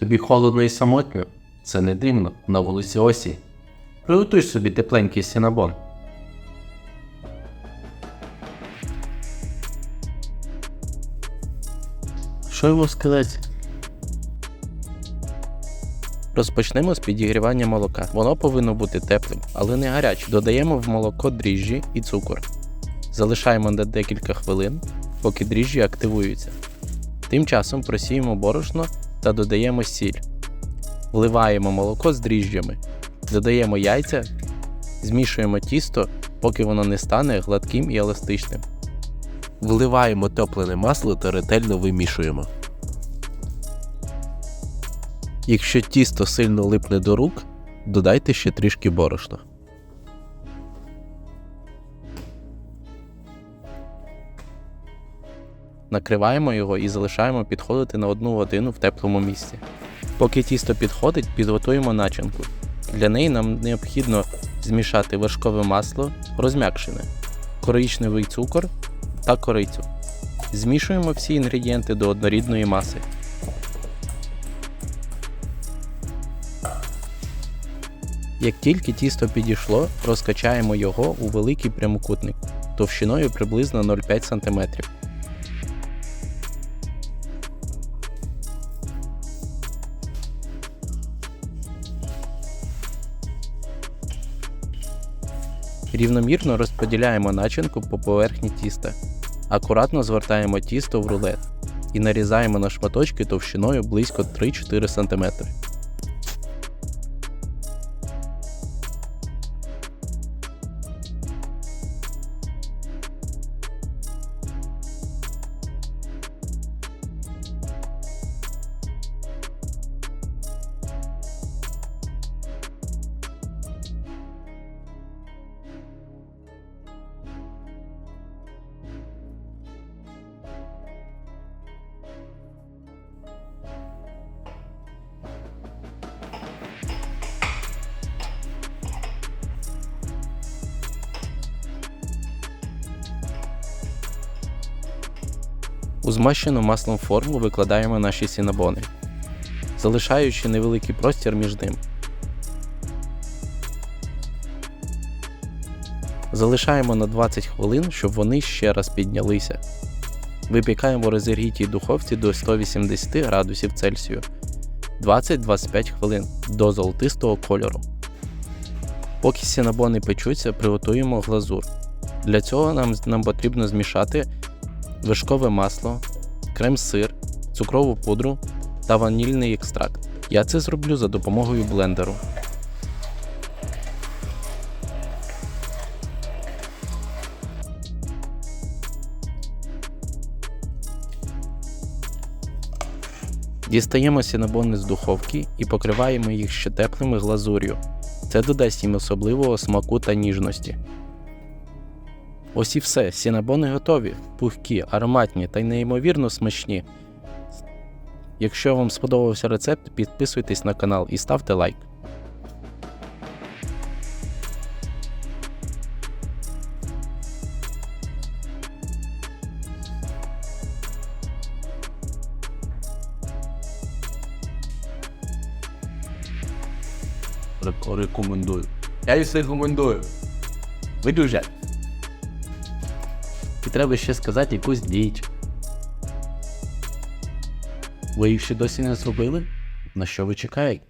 Тобі холодно і самотньо? Це не дивно, на вулиці осі. Приготуй собі тепленький сінабон. Що йому сказати? Розпочнемо з підігрівання молока. Воно повинно бути теплим, але не гарячим. Додаємо в молоко дріжджі і цукор. Залишаємо на декілька хвилин, поки дріжджі активуються. Тим часом просіємо борошно та додаємо сіль. Вливаємо молоко з дріжджами, додаємо яйця, змішуємо тісто, поки воно не стане гладким і еластичним. Вливаємо топлене масло та ретельно вимішуємо. Якщо тісто сильно липне до рук, додайте ще трішки борошна. Накриваємо його і залишаємо підходити на одну годину в теплому місці. Поки тісто підходить, підготуємо начинку. Для неї нам необхідно змішати вершкове масло, розм'якшене, коричневий цукор та корицю. Змішуємо всі інгредієнти до однорідної маси. Як тільки тісто підійшло, розкачаємо його у великий прямокутник товщиною приблизно 0,5 см. Рівномірно розподіляємо начинку по поверхні тіста. Акуратно звертаємо тісто в рулет і нарізаємо на шматочки товщиною близько 3-4 см. У змащену маслом форму викладаємо наші сінабони, залишаючи невеликий простір між ним. Залишаємо на 20 хвилин, щоб вони ще раз піднялися. Випікаємо в розігрітій духовці до 180 градусів Цельсію 20-25 хвилин до золотистого кольору. Поки сінабони печуться, приготуємо глазур. Для цього нам, нам потрібно змішати вершкове масло, крем-сир, цукрову пудру та ванільний екстракт. Я це зроблю за допомогою блендеру. Дістаємо сінабони з духовки і покриваємо їх ще теплими глазур'ю. Це додасть їм особливого смаку та ніжності. Ось і все, сінабони готові, пухкі, ароматні та й неймовірно смачні. Якщо вам сподобався рецепт, підписуйтесь на канал і ставте лайк. Рекомендую. Я їх рекомендую. Ви дуже. Треба ще сказати якусь діч. Ви їх ще досі не зробили? На що ви чекаєте?